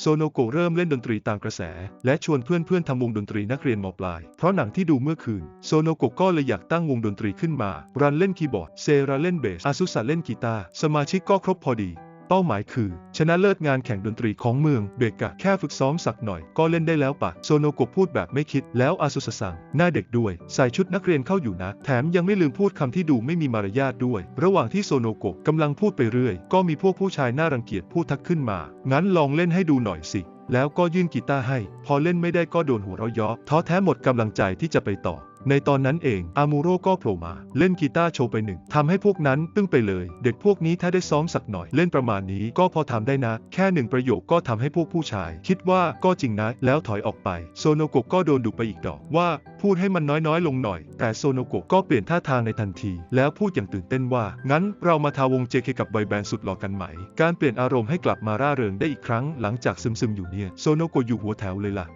โซโนโกะเริ่มเล่นดนตรีตามกระแส และชวนเพื่อนๆทำวงดนตรีนักเรียนมปลาย เพราะหนังที่ดูเมื่อคืน โซโนโกะก็เลยอยากตั้งวงดนตรีขึ้นมา รันเล่นคีย์บอร์ด เซราเล่นเบสอาซุสาเล่นกีตาร์ สมาชิกก็ครบพอดี เป้าหมายคือ ชนะเลิศงานแข่งดนตรีของเมืองเบกะแค่ฝึกซ้อมสักหน่อยก็เล่นได้แล้วปะโซโนโกพูดแบบไม่คิดแล้วอาซุสสังหน้าเด็กด้วย ใส่ชุดนักเรียนเข้าอยู่นะ แถมยังไม่ลืมพูดคำที่ดูไม่มีมารยาทด้วย ระหว่างที่โซโนโกกำลังพูดไปเรื่อย ก็มีพวกผู้ชายน่ารังเกียจพูดทักขึ้นมา งั้นลองเล่นให้ดูหน่อยสิแล้วก็ยื่นกีตาร์ให้ พอเล่นไม่ได้ก็โดนหัวเราะเยาะท้อแท้หมดกำลังใจที่จะไปต่อ ในตอนนั้นเองอามูโร่ก็โผล่มาเล่นกีตาร์โชว์ไปหนึ่งทำให้พวกนั้นตึ้งไปเลย เด็กพวกนี้ถ้าได้ซ้อมสักหน่อย เล่นประมาณนี้ก็พอทำได้นะ แค่หนึ่งประโยคก็ทำให้พวกผู้ชาย คิดว่าก็จริงนะ แล้วถอยออกไป โซโนโกะก็โดนดุไปอีกดอกว่าพูดให้มันน้อยๆ ลงหน่อย แต่โซโนโกะก็เปลี่ยนท่าทางในทันที แล้วพูดอย่างตื่นเต้นว่า งั้นเรามาทาวง JK กับบแบนสุดหล่อกันไหม การเปลี่ยนอารมณ์ให้กลับมาร่าเริงได้อีกครั้งหลังจากซึมๆอยู่เนี่ย โซโนโกะอยู่หัวแถวเลยล่ะ